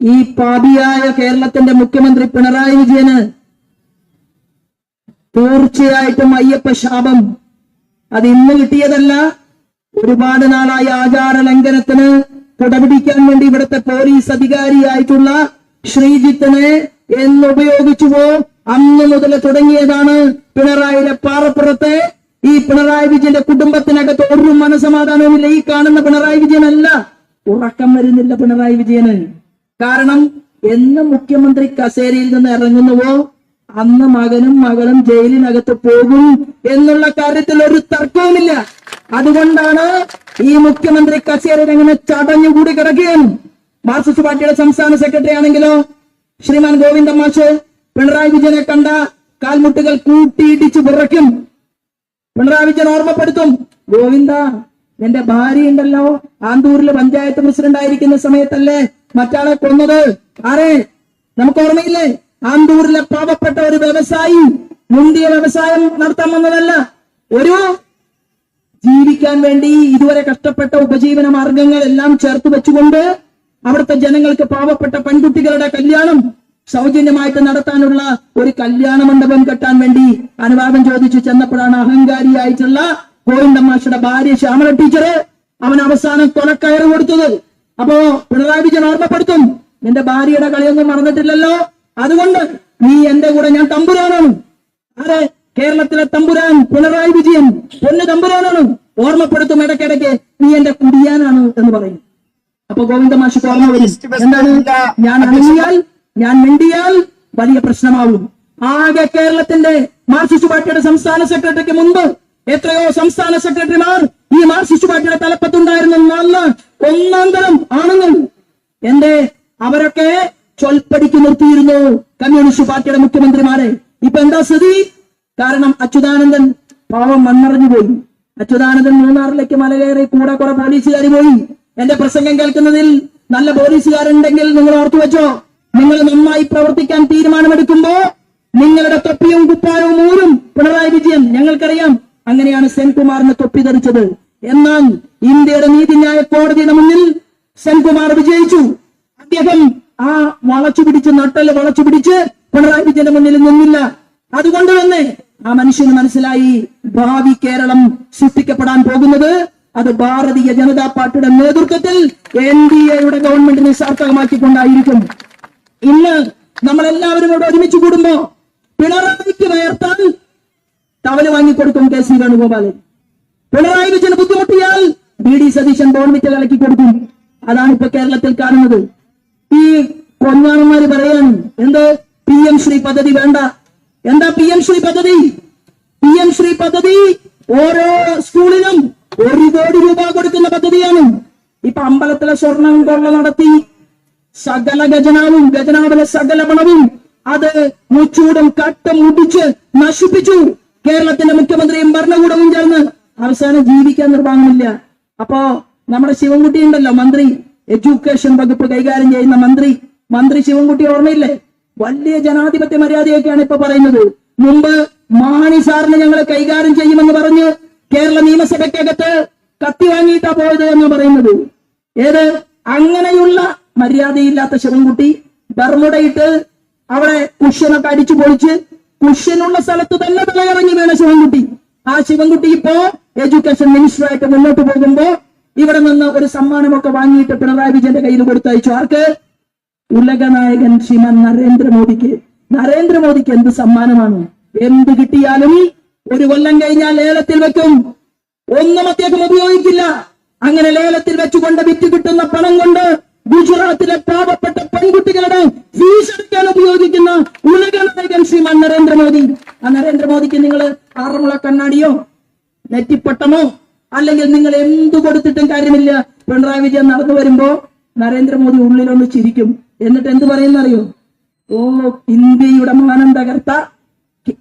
ഈ പാപിയായ കേരളത്തിന്റെ മുഖ്യമന്ത്രി പിണറായി വിജയന് തീർച്ചയായിട്ടും അയ്യപ്പ ശാപം. അത് ഇന്ന് കിട്ടിയതല്ല. ഒരുപാട് നാളായി ആചാര ലംഘനത്തിന് കുടപിടിക്കാൻ വേണ്ടി ഇവിടുത്തെ പോലീസ് അധികാരിയായിട്ടുള്ള ശ്രീജിത്തിനെ എന്ന് ഉപയോഗിച്ചുവോ അന്ന് മുതൽ തുടങ്ങിയതാണ് പിണറായിയുടെ പാറപ്പുറത്തെ. ഈ പിണറായി വിജയന്റെ കുടുംബത്തിനകത്ത് ഒരു മനസമാധാനവുമില്ല ഈ കാണുന്ന പിണറായി വിജയനല്ല. ഉറക്കം വരുന്നില്ല പിണറായി വിജയന്. കാരണം എന്ന് മുഖ്യമന്ത്രി കസേരയിൽ നിന്ന് ഇറങ്ങുന്നുവോ? അന്ന് മകനും മകളും ജയിലിനകത്ത് പോകും എന്നുള്ള കാര്യത്തിൽ ഒരു തർക്കവുമില്ല. അതുകൊണ്ടാണ് ഈ മുഖ്യമന്ത്രി കസേരയിൽ അങ്ങനെ ചടഞ്ഞുകൂടി കിടക്കുകയും മാർക്സിസ്റ്റ് പാർട്ടിയുടെ സംസ്ഥാന സെക്രട്ടറി ആണെങ്കിലോ ശ്രീമാൻ ഗോവിന്ദ മാഷ് പിണറായി വിജയനെ കണ്ട കാൽമുട്ടുകൾ കൂട്ടിയിടിച്ച് വിറയ്ക്കും. പിണറായി വിജയൻ ഓർമ്മപ്പെടുത്തും ഗോവിന്ദ എന്റെ ഭാര്യ ഉണ്ടല്ലോ ആന്തൂരിലെ പഞ്ചായത്ത് പ്രസിഡന്റ് ആയിരിക്കുന്ന സമയത്തല്ലേ മറ്റാളെ കൊന്നത്? ആരെ? നമുക്ക് ഓർമ്മയില്ലേ? ആന്തൂരിലെ പാവപ്പെട്ട ഒരു വ്യവസായി മുന്തിയ വ്യവസായം നടത്താൻ വന്നതല്ല. ഒരു ജീവിക്കാൻ വേണ്ടി ഇതുവരെ കഷ്ടപ്പെട്ട ഉപജീവന മാർഗങ്ങൾ എല്ലാം ചേർത്ത് വെച്ചുകൊണ്ട് അവിടുത്തെ ജനങ്ങൾക്ക് പാവപ്പെട്ട പെൺകുട്ടികളുടെ കല്യാണം സൗജന്യമായിട്ട് നടത്താനുള്ള ഒരു കല്യാണ മണ്ഡപം കെട്ടാൻ വേണ്ടി അനുവാദം ചോദിച്ചു ചെന്നപ്പോഴാണ് അഹങ്കാരിയായിട്ടുള്ള ഗോവിന്ദമാഷയുടെ ഭാര്യ ശ്യാമള ടീച്ചർ അവൻ അവസാനം കൊലക്കയറ് കൊടുത്തത്. അപ്പോ പിണറായി വിജയൻ ഓർമ്മപ്പെടുത്തും. നിന്റെ ഭാര്യയുടെ കളിയൊന്നും മറന്നിട്ടില്ലല്ലോ. അതുകൊണ്ട് നീ എന്റെ കൂടെ ഞാൻ തമ്പുരാനാണ്. ആരെ? കേരളത്തിലെ തമ്പുരാൻ പിണറായി വിജയൻ പൊന്ന് തമ്പുരാനാണ്. ഓർമ്മപ്പെടുത്തും ഇടയ്ക്കിടയ്ക്ക് നീ എന്റെ കുടിയാനാണ് എന്ന് പറയും. അപ്പൊ ഗോവിന്ദമാഷിക്ക് ഓർമ്മ വരും. എന്താണ്? ഞാൻ അണങ്ങിയാൽ ഞാൻ മിണ്ടിയാൽ വലിയ പ്രശ്നമാവും ആകെ കേരളത്തിന്റെ മാർക്സിസ്റ്റ് പാർട്ടിയുടെ സംസ്ഥാന സെക്രട്ടറിക്ക് മുമ്പ് എത്രയോ സംസ്ഥാന സെക്രട്ടറിമാർ ഈ മാർക്സിസ്റ്റ് പാർട്ടിയുടെ തലപ്പത്തുണ്ടായിരുന്നു നല്ല ഒന്നാം തരം ആണുങ്ങൾ എന്റെ അവരൊക്കെ ചൊൽപ്പടിക്ക് നിർത്തിയിരുന്നു കമ്മ്യൂണിസ്റ്റ് പാർട്ടിയുടെ മുഖ്യമന്ത്രിമാരെ. ഇപ്പൊ എന്താ സ്ഥിതി? കാരണം അച്യുതാനന്ദൻ പാവം മണ്ണറിഞ്ഞു പോയി. അച്യുതാനന്ദൻ മൂന്നാറിലേക്ക് മലകയറി കൂടെ കുറെ പോലീസുകാർ പോയി. എന്റെ പ്രസംഗം കേൾക്കുന്നതിൽ നല്ല പോലീസുകാരുണ്ടെങ്കിൽ നിങ്ങൾ ഓർത്തു വെച്ചോ. നിങ്ങൾ നന്നായി പ്രവർത്തിക്കാൻ തീരുമാനമെടുക്കുമ്പോ നിങ്ങളുടെ തൊപ്പിയും കുപ്പാരവും ഊരും പിണറായി വിജയൻ ഞങ്ങൾക്കറിയാം. അങ്ങനെയാണ് സെൻകുമാറിന് തൊപ്പി ധരിച്ചത് എന്നാൽ ഇന്ത്യയുടെ നീതിന്യായ കോടതിയുടെ മുന്നിൽ സെൻകുമാർ വിജയിച്ചു. അദ്ദേഹം ആ വളച്ചു പിടിച്ച് നട്ടൽ വളച്ചു പിടിച്ച് പിണറായി വിജയന്റെ മുന്നിൽ നിന്നില്ല. അതുകൊണ്ട് തന്നെ ആ മനുഷ്യന് മനസ്സിലായി ഭാവി കേരളം സൃഷ്ടിക്കപ്പെടാൻ പോകുന്നത് അത് ഭാരതീയ ജനതാ പാർട്ടിയുടെ നേതൃത്വത്തിൽ എൻ ഡി എയുടെ ഗവൺമെന്റിനെ സാർത്ഥകമാക്കിക്കൊണ്ടായിരിക്കും. ഇന്ന് നമ്മളെല്ലാവരും ഇവിടെ ഒരുമിച്ച് കൂടുമ്പോ പിണറായിക്ക് വേർത്താൽ തവൽ വാങ്ങിക്കൊടുക്കും കെ. സി. വേണുഗോപാലൻ. പിണറായി വിജയൻ ബുദ്ധിമുട്ടിയാൽ ബി ഡി സതീശൻ ബോൺവിറ്റ് കലക്കി കൊടുക്കും. അതാണ് ഇപ്പൊ കേരളത്തിൽ കാണുന്നത്. ഈ കൊന്നാണന്മാര് പറയാണ് എന്ത് പി എം ശ്രീ പദ്ധതി വേണ്ട. എന്താ പി എം ശ്രീ പദ്ധതി? പി എം ശ്രീ പദ്ധതി ഓരോ സ്കൂളിലും ഒരു കോടി രൂപ കൊടുക്കുന്ന പദ്ധതിയാണ്. ഇപ്പൊ അമ്പലത്തിലെ സ്വർണം കൊള്ള നടത്തി സകല ഖജനാവും ഖജനാവിലെ സകല പണവും അത് മുച്ചൂടും കട്ടും മുടിച്ച് നശിപ്പിച്ചു. കേരളത്തിന്റെ മുഖ്യമന്ത്രിയും ഭരണകൂടവും ചേർന്ന് അവസാനം ജീവിക്കാൻ നിർവാഹമില്ല അപ്പോ നമ്മുടെ ശിവൻകുട്ടി ഉണ്ടല്ലോ മന്ത്രി. എഡ്യൂക്കേഷൻ വകുപ്പ് കൈകാര്യം ചെയ്യുന്ന മന്ത്രി. മന്ത്രി ശിവൻകുട്ടി ഓർമ്മയില്ലേ? വലിയ ജനാധിപത്യ മര്യാദയൊക്കെയാണ് ഇപ്പൊ പറയുന്നത്. മുമ്പ് മാണി സാറിന് ഞങ്ങൾ കൈകാര്യം ചെയ്യുമെന്ന് പറഞ്ഞ് കേരള നിയമസഭയ്ക്കകത്ത് കത്തി വാങ്ങിയിട്ടാ പോയത് എന്ന് പറയുന്നത്. ഏത്? അങ്ങനെയുള്ള മര്യാദയില്ലാത്ത ശിവൻകുട്ടി ബർമുടയിട്ട് അവിടെ കുഷ്യനൊക്കെ അടിച്ചു പൊളിച്ച് കുഷ്യനുള്ള സ്ഥലത്ത് തന്നെ തലയിറങ്ങി വീണ ശിവൻകുട്ടി. ആ ശിവൻകുട്ടി ഇപ്പോ എഡ്യൂക്കേഷൻ മിനിസ്റ്ററായിട്ട് മുന്നോട്ട് പോകുമ്പോ ഇവിടെ നിന്ന് ഒരു സമ്മാനമൊക്കെ വാങ്ങിയിട്ട് പിണറായി വിജയന്റെ കയ്യിൽ കൊടുത്തയച്ചു ആർക്ക്? ഉലകനായകൻ ശ്രീമാൻ നരേന്ദ്രമോദിക്ക്. നരേന്ദ്രമോദിക്ക് എന്ത് സമ്മാനമാണ്? എന്ത് കിട്ടിയാലും ഒരു കൊല്ലം കഴിഞ്ഞാൽ ലേലത്തിൽ വെക്കും. ഒന്നും അദ്ദേഹം ഉപയോഗിക്കില്ല. അങ്ങനെ ലേലത്തിൽ വെച്ചുകൊണ്ട് വിറ്റ് കിട്ടുന്ന പണം കൊണ്ട് ഗുജറാത്തിലെ പാവപ്പെട്ട പെൺകുട്ടികളുടെ ഫീസ് എടുക്കാൻ ഉപയോഗിക്കുന്ന ഉലകനായകൻ ശ്രീമാൻ നരേന്ദ്രമോദി. ആ നരേന്ദ്രമോദിക്ക് നിങ്ങൾ ആറന്മുള കണ്ണാടിയോ നെറ്റിപ്പട്ടമോ അല്ലെങ്കിൽ നിങ്ങൾ എന്തു കൊടുത്തിട്ടും കാര്യമില്ല? പിണറായി വിജയൻ നടന്നു വരുമ്പോ നരേന്ദ്രമോദി ഉള്ളിലൊന്ന് ചിരിക്കും. എന്നിട്ട് എന്ത് പറയുന്നറിയോ? ഓ ഇന്ത്യയുടെ മാനം തകർത്ത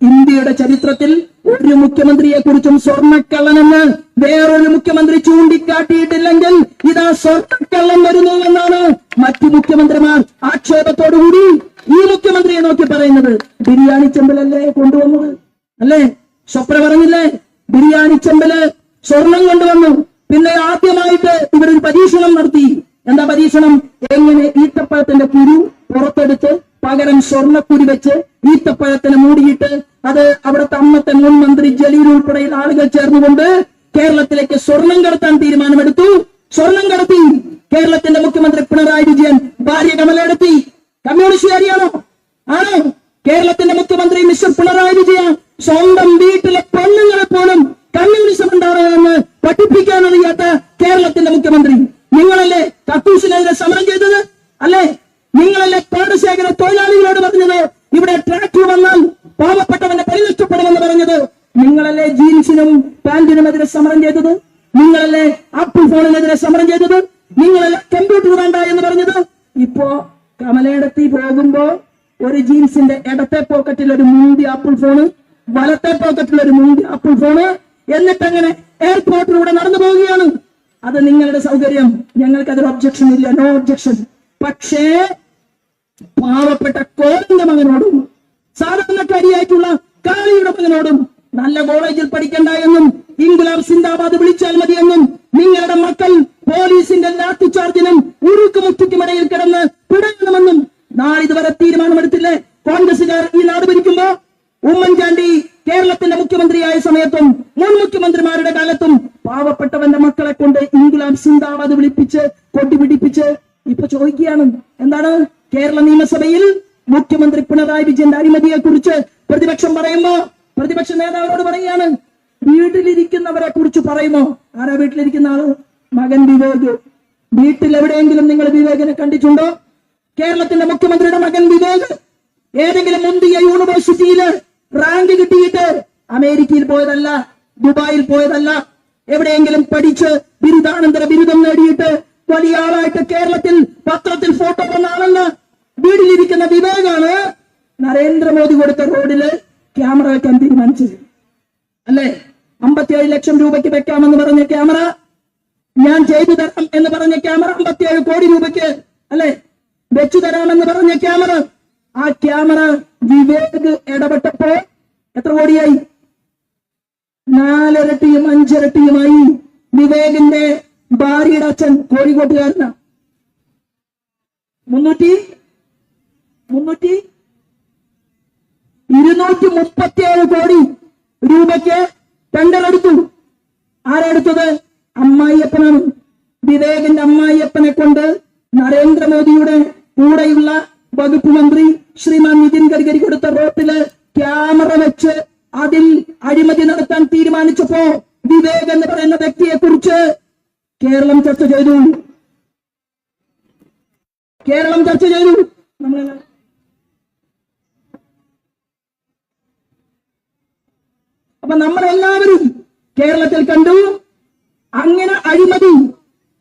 ഇന്ത്യയുടെ ചരിത്രത്തിൽ ഒരു മുഖ്യമന്ത്രിയെ കുറിച്ചും സ്വർണക്കള്ളനെന്ന് വേറൊരു മുഖ്യമന്ത്രി ചൂണ്ടിക്കാട്ടിയിട്ടില്ലെങ്കിൽ ഇതാ സ്വർണക്കള്ളൻ വരുന്നു എന്നാണ് മറ്റു മുഖ്യമന്ത്രിമാർ ആക്ഷേപത്തോടുകൂടി ഈ മുഖ്യമന്ത്രിയെ നോക്കി പറയുന്നത്. ബിരിയാണി ചെമ്പലല്ലേ കൊണ്ടുവന്നത്? അല്ലേ? സ്വപ്ന പറഞ്ഞില്ലേ? ബിരിയാണി ചെമ്പൽ സ്വർണം കൊണ്ടുവന്നു. പിന്നെ ആദ്യമായിട്ട് ഇവരൊരു പരീക്ഷണം നടത്തി. എന്താ പരീക്ഷണം? എങ്ങനെ ഈത്തപ്പഴത്തിന്റെ കുരു പുറത്തെടുത്ത് പകരം സ്വർണക്കുരി വെച്ച് ഈത്തപ്പഴത്തിന് മൂടിയിട്ട് അത് അവിടുത്തെ അന്നത്തെ മുൻ മന്ത്രി ജലീൽ ഉൾപ്പെടെയുള്ള ആളുകൾ ചേർന്നുകൊണ്ട് കേരളത്തിലേക്ക് സ്വർണം കടത്താൻ തീരുമാനമെടുത്തു. സ്വർണം കടത്തി കേരളത്തിന്റെ മുഖ്യമന്ത്രി പിണറായി വിജയൻ ഭാര്യ കമലെടുത്തി കമ്മ്യൂണിസ്റ്റുകാരിയാണോ ആണോ കേരളത്തിന്റെ മുഖ്യമന്ത്രി മിസ്റ്റർ പിണറായി വിജയൻ സ്വന്തം വീട്ടിലെ പെണ്ണുങ്ങളെ പോലും കമ്മ്യൂണിസം ഉണ്ടാകണമെന്ന് പഠിപ്പിക്കാൻ അറിയാത്ത കേരളത്തിന്റെ മുഖ്യമന്ത്രി നിങ്ങളല്ലേ കക്കൂസിനെതിരെ സമരം ചെയ്തത്? അല്ലേ? നിങ്ങളല്ലേ പാടശേഖര തൊഴിലാളികളോട് പറഞ്ഞത്? ഇവിടെ ട്രാക്ടർ വന്നാൽ പാവപ്പെട്ടവന്റെ പരി നഷ്ടപ്പെടുമെന്ന് പറഞ്ഞത്. നിങ്ങളല്ലേ ജീൻസിനും പാന്റിനുമെതിരെ സമരം ചെയ്തത്? നിങ്ങളല്ലേ ആപ്പിൾ ഫോണിനെതിരെ സമരം ചെയ്തത്? നിങ്ങളല്ലേ കമ്പ്യൂട്ടർ വേണ്ട എന്ന് പറഞ്ഞത്? ഇപ്പോ കമലയിടത്തി പോകുമ്പോ ഒരു ജീൻസിന്റെ ഇടത്തെ പോക്കറ്റിൽ ഒരു മുന്തി ആപ്പിൾ ഫോണ് വലത്തെ പോക്കറ്റിൽ ഒരു മുന്തി ആപ്പിൾ ഫോണ് എന്നിട്ടങ്ങനെ എയർപോർട്ടിലൂടെ നടന്നു പോവുകയാണ്. അത് നിങ്ങളുടെ സൗകര്യം. ഞങ്ങൾക്ക് അതൊരു ഒബ്ജക്ഷൻ ഇല്ല. നോ ഒബ്ജക്ഷൻ പക്ഷേ പാവപ്പെട്ട കോലിന്റെ മകനോടും സാധാരണക്കാരിയായിട്ടുള്ള കാളിയുടെ മകനോടും നല്ല കോളേജിൽ പഠിക്കണ്ട എന്നും ഇംഗ്ലാബ് സിന്ദാബാദ് വിളിച്ചാൽ മതിയെന്നും നിങ്ങളുടെ മക്കൾ പോലീസിന്റെ ലാത്തിച്ചാർജിനും ഉരുക്കുമുട്ടിക്കുമിടയിൽ കിടന്ന് പിടയണമെന്നും നാളിതുവരെ തീരുമാനമെടുത്തില്ലേ? കോൺഗ്രസുകാർ ഈ നാട് ഭരിക്കുമ്പോ ഉമ്മൻചാണ്ടി കേരളത്തിന്റെ മുഖ്യമന്ത്രിയായ സമയത്തും മുൻ മുഖ്യമന്ത്രിമാരുടെ കാലത്തും പാവപ്പെട്ടവന്റെ സിന്ദാബാദ് വിളിപ്പിച്ച് കൊട്ടിപിടിപ്പിച്ച് ഇപ്പൊ ചോദിക്കുകയാണ് എന്താണ് കേരള നിയമസഭയിൽ മുഖ്യമന്ത്രി പിണറായി വിജയന്റെ അഴിമതിയെ കുറിച്ച് പ്രതിപക്ഷം പറയുമ്പോ പ്രതിപക്ഷ നേതാവിനോട് പറയുകയാണ് വീട്ടിലിരിക്കുന്നവരെ കുറിച്ച് പറയുമോ ആരാ വീട്ടിലിരിക്കുന്ന ആൾ? മകൻ വിവേക്. വീട്ടിൽ എവിടെയെങ്കിലും നിങ്ങൾ വിവേകിനെ കണ്ടിട്ടുണ്ടോ? കേരളത്തിന്റെ മുഖ്യമന്ത്രിയുടെ മകൻ വിവേക് ഏതെങ്കിലും മുന്തിയ യൂണിവേഴ്സിറ്റിയിൽ റാങ്ക് കിട്ടിയിട്ട് അമേരിക്കയിൽ പോയതല്ല ദുബായിൽ പോയതല്ല എവിടെയെങ്കിലും പഠിച്ച് ബിരുദാനന്തര ബിരുദം നേടിയിട്ട് വലിയ ആളായിട്ട് കേരളത്തിൽ പത്രത്തിൽ ഫോട്ടോ വന്ന ആളെന്ന് വീട്ടിലിരിക്കുന്ന വിവേകാണ് നരേന്ദ്രമോദി കൊടുത്ത റോഡിൽ ക്യാമറ വെക്കാൻ തീരുമാനിച്ചത്. അല്ലേ? അമ്പത്തിയേഴ് ലക്ഷം രൂപയ്ക്ക് വെക്കാമെന്ന് പറഞ്ഞ ക്യാമറ ഞാൻ ചെയ്തു തരാം എന്ന് പറഞ്ഞ ക്യാമറ അമ്പത്തിയേഴ് കോടി രൂപയ്ക്ക് അല്ലെ വെച്ചു തരാമെന്ന് പറഞ്ഞ ക്യാമറ ആ ക്യാമറ വിവേക് ഇടപെട്ടപ്പോ എത്ര കോടിയായി നാലിരട്ടിയും അഞ്ചിരട്ടിയുമായി വിവേകിന്റെ ഭാര്യയുടെ അച്ഛൻ കോഴിക്കോട്ടുകാരനാ മുന്നൂറ്റി മുന്നൂറ്റി ഇരുന്നൂറ്റി മുപ്പത്തിയേഴ് കോടി രൂപയ്ക്ക് ടെൻഡർ എടുത്തു. ആരെടുത്തത്? അമ്മായിയപ്പനാണ്. വിവേകിന്റെ അമ്മായിയപ്പനെ കൊണ്ട് നരേന്ദ്രമോദിയുടെ കൂടെയുള്ള വകുപ്പ് മന്ത്രി ശ്രീമാൻ നിതിൻ ഗഡ്കരി കൊടുത്ത റോട്ടിൽ ക്യാമറ വെച്ച് അതിൽ അഴിമതി നടത്താൻ തീരുമാനിച്ചപ്പോ വിവേക് എന്ന് പറയുന്ന വ്യക്തിയെ കുറിച്ച് കേരളം ചർച്ച ചെയ്തു. കേരളം ചർച്ച ചെയ്തു. നമ്മളെല്ലാം അപ്പൊ നമ്മളെല്ലാവരും കേരളത്തിൽ കണ്ടു. അങ്ങനെ അഴിമതി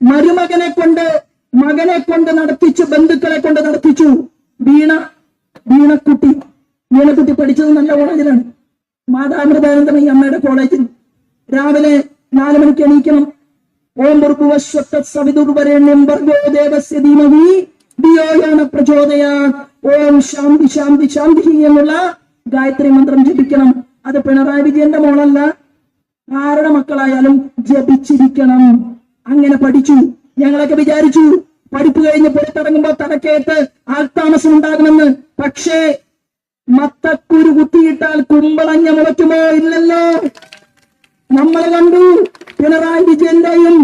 മരുമകനെ കൊണ്ട് മകനെ കൊണ്ട് നടത്തിച്ചു ബന്ധുക്കളെ കൊണ്ട് നടത്തിച്ചു. വീണ വീണക്കുട്ടി. വീണക്കുട്ടി പഠിച്ചത് നല്ല കോളേജിലാണ്. മാതാമൃതാനന്ദമയി അമ്മയുടെ കോളേജിൽ. രാവിലെ നാല് മണിക്ക് എണീക്കണം. ഓം ഭർഗുവസ്വത്ത സവിതുർവരണ്യം ഭർഗോ ദേവസ്യ ധീമഹി. ധിയോയാണ് പ്രചോദയ. ഓം ശാന്തി ശാന്തി ശാന്തി എന്നുള്ള ഗായത്രി മന്ത്രം ജപിക്കണം. അത് പിണറായി വിജയന്റെ മോളല്ല. ആരുടെ മക്കളായാലും ജപിച്ചിരിക്കണം. അങ്ങനെ പഠിച്ചു. ഞങ്ങളൊക്കെ വിചാരിച്ചു പഠിപ്പ് കഴിഞ്ഞ് പുറത്തിറങ്ങുമ്പോ തലക്കേറ്റ് ആൾത്താമസം ഉണ്ടാകുമെന്ന് പക്ഷേ മത്തക്കുരു കുത്തിയിട്ടാൽ കുമ്പളഞ്ഞ മുളയ്ക്കുമോ ഇല്ലല്ലോ? നമ്മൾ കണ്ടു പിണറായി വിജയന്റെയും